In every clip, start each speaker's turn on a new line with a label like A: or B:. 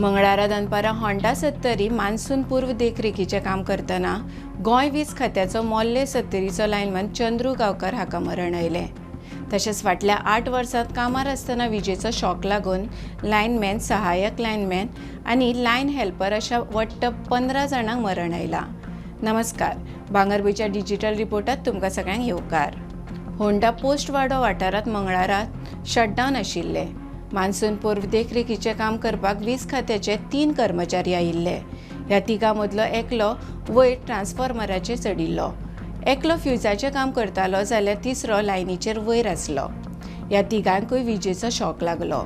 A: मंगळारा दनपारा होंडा सत्तरी मान्सून पूर्व देखरेखीचें काम करतना गोंय वीज खात्याचो मोल्ले सत्तरीचो लायनमॅन चंद्रू गांवकार हाका मरण आयलें तशेंच फाटल्या आठ वर्सांत कामार आसतना विजेचो शॉक लागून लायनमॅन सहाय्यक लायनमॅन आनी लायन हेल्पर अशा वट्ट पंदरा जाणांक मरण आयलां. नमस्कार भांगरभूंयच्या डिजिटल रिपोर्टात तुमकां सगळ्यांक येवकार. होंडा पोस्ट वाडो वाठारांत मंगळारात शटडावन आशिल्लें. मान्सून पूर्व देखरेखीचें काम करपाक वीज खात्याचे तीन कर्मचारी आयिल्ले. ह्या तिगां मदलो एकलो वयर ट्रान्सफॉर्मराचेर चडिल्लो एकलो फ्युजाचें काम करतालो जाल्यार तिसरो लायनीचेर वयर आसलो. ह्या तिगांकूय विजेचो शॉक लागलो.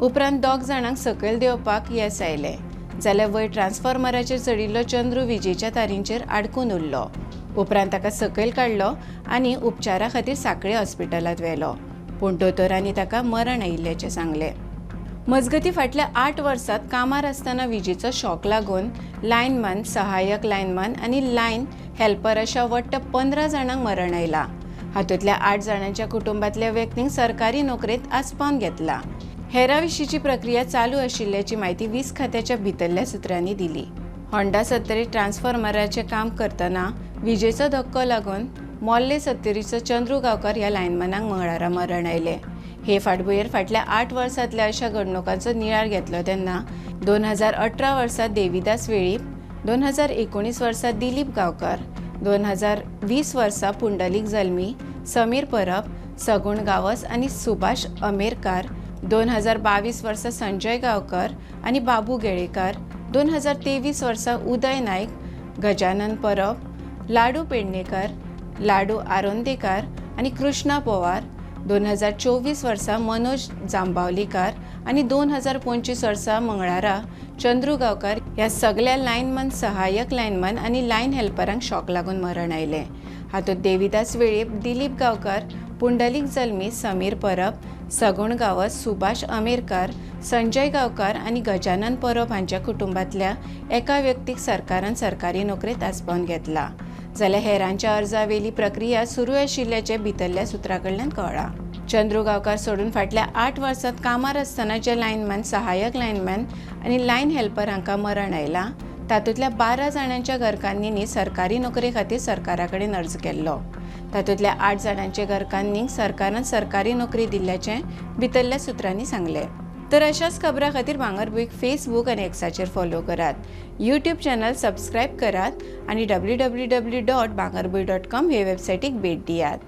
A: उपरांत दोग जाणांक सकयल देंवपाक येस आयलें. जाल्यार वयर ट्रान्सफॉर्मराचेर चडिल्लो चंद्रू विजेच्या तारींचेर आडकून उरलो. उपरांत ताका सकयल काडलो आनी उपचारा खातीर सांकळे हॉस्पिटलांत व्हेलो. पूण दोतोरांनी ताका मरण आयिल्ल्याचें सांगलें. मजगती फाटल्या आठ वर्सांत कामार आसतना विजेचो शॉक लागून लायनमॅन सहाय्यक लायनमॅन आनी लायन हेल्पर अशा वट्ट पंदरा जाणांक मरण आयलां हातूंतल्या आठ जाणांच्या कुटुंबांतल्या व्यक्तींक सरकारी नोकरेंत आस्पावन घेतला. हेरा विशींची प्रक्रिया चालू आशिल्ल्याची म्हायती वीज खात्याच्या भितरल्या सुत्रांनी दिली. होंडा सत्तरी ट्रान्सफॉर्मराचें काम करतना विजेचो धक्को लागून मोल्ले सत्तेरीचो चंद्रू गांवकार ह्या लायनमॅनाक मंगळारा मरण आयलें हे फाटभुंयेर फाटल्या आठ वर्सांतल्या अशा घडणुकांचो नियाळ घेतलो तेन्ना दोन हजार अठरा वर्सा देविदास वेळीप दोन हजार एकोणीस वर्सा दिलीप गांवकार दोन हजार वीस वर्सा पुंडलीक जल्मी समीर परब सगुण गावस आनी सुभाष अमेरकार दोन हजार बावीस वर्सा संजय गांवकर आनी बाबू गेळेकार दोन हजार तेवीस वर्सा उदय नायक गजानन परब लाडू पेडणेकर लाडू आरोंदेकार आनी कृष्णा पवार दोन हजार चोवीस वर्सा मनोज जांबावलीकार आनी दोन हजार पंचवीस वर्सा मंगळारा चंद्रू गांवकार ह्या सगळ्या लायनमॅन सहाय्यक लायनमन आनी लायन हेल्परांक शॉक लागून मरण आयलें. हातूंत देविदास वेळीप दिलीप गांवकार पुंडलीक जल्मी समीर परब सगुण गांवस सुभाष अमेरकार संजय गांवकार आनी गजानन परब हांच्या कुटुंबांतल्या एका व्यक्तीक सरकारान सरकारी नोकरेत आस्पावन घेतला. जाल्यार हेरांच्या अर्जावेली प्रक्रिया सुरू आशिल्ल्याचे भितरल्या सुत्रा कडल्यान कळ्ळां चंद्रू गांवकार सोडून फाटल्या आठ वर्सांत कामार आसतना जे लायनमॅन सहाय्यक लायनमॅन आनी लायन हेल्पर हांकां मरण आयलां तातूंतल्या बारा जाणांच्या घरकान्नींनी सरकारी नोकरे खातीर सरकारा कडेन अर्ज केल्लो. तातूंतल्या आठ जाणांच्या घरकान्नींक सरकारान सरकारी नोकरी दिल्ल्याचें भितरल्या सुत्रांनी सांगलें. तर अशाच खबरां खातीर भांगरभूंय फेसबूक आनी एक्साचेर फॉलो करात. यूट्यूब चॅनल सबस्क्रायब करात आनी W W W dot Bhangarbhuin dot com हे वेबसायटीक भेट दियात.